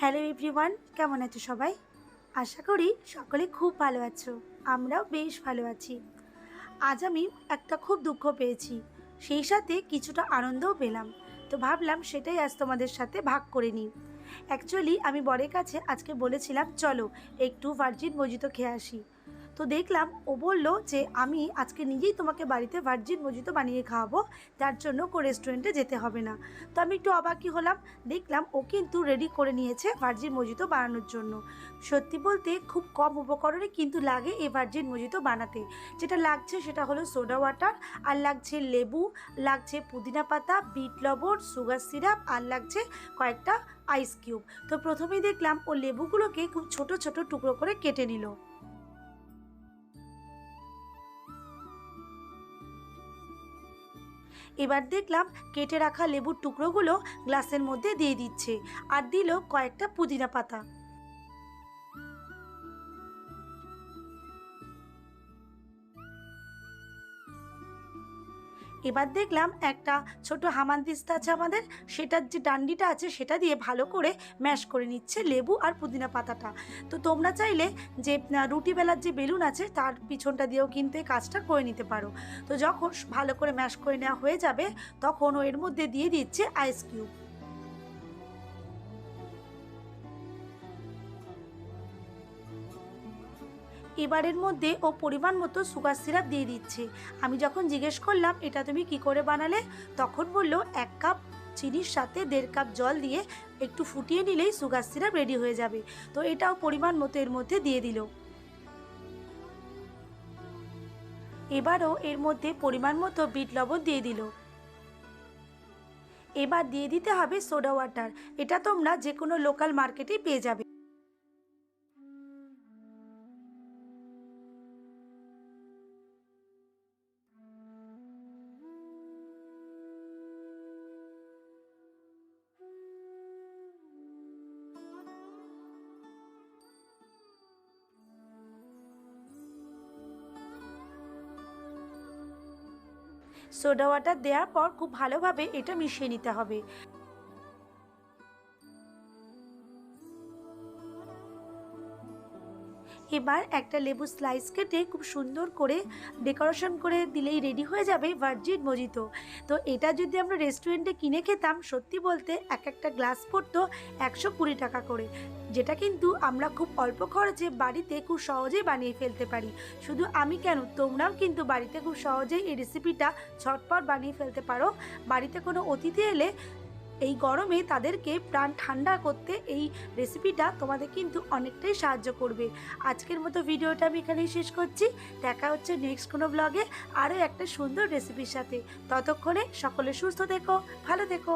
Hello everyone, কেমন আছো সবাই? আশা করি সকলে খুব ভালো আছো, আমরাও বেশ ভালো আছি। আজ আমি একটা খুব দুঃখ পেয়েছি, সেই সাথে কিছুটা আনন্দও পেলাম। তো ভাবলাম সেটাই আজ তোমাদের সাথে ভাগ করে নিই। অ্যাকচুয়ালি আমি বরের কাছে আজকে বলেছিলাম, চলো, একটু ভার্জিন মজিত খেয়ে আসি। তো দেখলাম ও বলল যে আমি আজকে নিজেই তোমাকে বাড়িতে ভার্জিন মজিতো বানিয়ে খাওয়াবো, যার জন্য কো রেস্টুরেন্টে যেতে হবে না। তো আমি একটু অবাকই হলাম, দেখলাম ও কিন্তু রেডি করে নিয়েছে ভার্জিন মজিতো বানানোর জন্য। সত্যি বলতে খুব কম উপকরণে কিন্তু লাগে এই ভার্জিন মজিতো বানাতে। যেটা লাগছে সেটা হলো সোডা ওয়াটার আর লাগছে লেবু, লাগছে পুদিনা পাতা, বিট লবণ সুগার সিরাপ আর লাগছে কয়েকটা আইস কিউব তো প্রথমেই দেখলাম ও লেবুগুলোকে খুব ছোট ছোট টুকরো করে কেটে নিল। এবার দেখলাম কেটে রাখা লেবুর টুকরোগুলো গ্লাসের মধ্যে দিয়ে দিচ্ছে আর দিল কয়েকটা পুদিনা পাতা। এবার দেখলাম একটা ছোট হামানদিস্তা আছে আমাদের, সেটার যে ডান্ডিটা আছে সেটা দিয়ে ভালো করে ম্যাশ করে নিচ্ছে লেবু আর পুদিনা পাতাটা। তো তোমরা চাইলে যে রুটি বেলার যে বেলুন আছে তার পিছনটা দিয়েও কিন্তু এই কাজটা করে নিতে পারো। তো যখন ভালো করে ম্যাশ করে নেওয়া হয়ে যাবে, তখন ও এর মধ্যে দিয়ে দিচ্ছে আইস কিউব এবারের মধ্যে ও পরিমাণ মতো সুগার সিরাপ দিয়ে দিচ্ছে। আমি যখন জিজ্ঞেস করলাম, এটা তুমি কি করে বানালে? তখন বলল, এক কাপ চিনির সাথে দেড় কাপ জল দিয়ে একটু ফুটিয়ে নিলেই সুগার সিরাপ রেডি হয়ে যাবে। তো এটাও পরিমাণ মতো এর মধ্যে দিয়ে দিল। এবারও এর মধ্যে পরিমাণ মতো বিট লবণ দিয়ে দিল। এবার দিয়ে দিতে হবে সোডা ওয়াটার। এটা তোমরা যে কোনো লোকাল মার্কেটেই পেয়ে যাবে। সোডা ওয়াটার দেওয়ার পর খুব ভালোভাবে এটা মিশিয়ে নিতে হবে। এবার একটা লেবু স্লাইস কেটে খুব সুন্দর করে ডেকোরেশন করে দিলেই রেডি হয়ে যাবে ভার্জিন মজিতো তো এটা যদি আমরা রেস্টুরেন্টে কিনে খেতাম, সত্যি বলতে এক একটা গ্লাস পড়তো একশো কুড়ি টাকা করে। যেটা কিন্তু আমরা খুব অল্প খরচে বাড়িতে খুব সহজেই বানিয়ে ফেলতে পারি। শুধু আমি কেন? তোমরাও কিন্তু বাড়িতে খুব সহজেই এই রেসিপিটা ঝটপট বানিয়ে ফেলতে পারো। বাড়িতে কোনো অতিথি এলে এই গরমে তাদেরকে প্রাণ ঠান্ডা করতে এই রেসিপিটা তোমাদের কিন্তু অনেকটাই সাহায্য করবে। আজকের মতো ভিডিওটা আমি এখানেই শেষ করছি। দেখা হচ্ছে নেক্সট কোনো ব্লগে আরও একটা সুন্দর রেসিপির সাথে। ততক্ষণে সকলে সুস্থ দেখো ভালো থেকো।